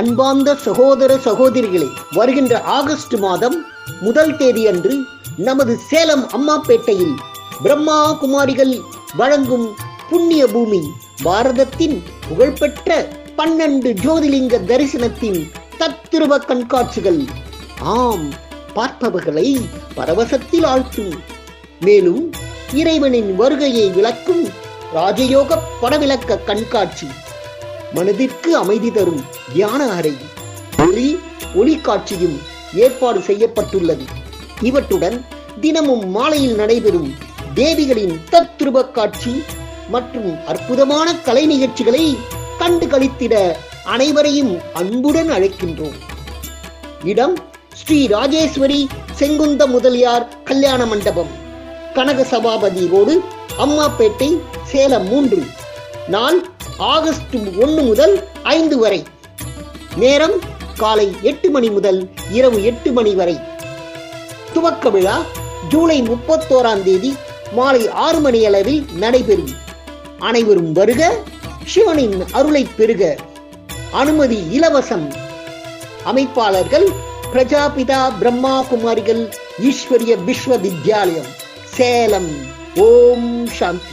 அன்பார்ந்த சகோதர சகோதரிகளே வருகின்ற ஆகஸ்ட் மாதம் முதல் தேதி அன்று நமது சேலம் அம்மாப்பேட்டையில் பிரம்மா குமாரிகள் வழங்கும் புண்ணிய பூமி பாரதத்தின் புகழ்பெற்ற பன்னெண்டு ஜோதிலிங்க தரிசனத்தின் தத்துருவ கண்காட்சிகள். ஆம் பார்ப்பவர்களை பரவசத்தில் ஆழ்த்தும். மேலும் இறைவனின் வருகையை விளக்கும் ராஜயோக படவிளக்க கண்காட்சி. மனதிற்கு அமைதி தரும் தியான அறை ஒளி ஒளி காட்சியும் ஏற்பாடு செய்யப்பட்டுள்ளது. இவற்றுடன் தினமும் மாலையில் நடைபெறும் தேவிகளின் தத்ருப காட்சி மற்றும் அற்புதமான கலை நிகழ்ச்சிகளை கண்டு கழித்திட அனைவரையும் அன்புடன் அழைக்கின்றோம். இடம் ஸ்ரீ ராஜேஸ்வரி செங்குந்த முதலியார் கல்யாண மண்டபம். கனக சபாபதி ரோடு அம்மாப்பேட்டை சேலம் மூன்று. நாள் ஆகஸ்ட் ஒன்று முதல் ஐந்து வரை. நேரம் காலை எட்டு மணி முதல் இரவு எட்டு மணி வரை. துவக்க விழா ஜூலை முப்பத்தோராம் தேதி மாலை ஆறு மணி அளவில் நடைபெறும். அனைவரும் வருக சிவனின் அருளை பெறுக அனுமதி இலவசம். அமைப்பாளர்கள் பிரஜாபிதா பிரம்மா குமாரிகள் ஈஸ்வரிய விஸ்வ வித்யாலயம் சேலம். ஓம் சாந்தி.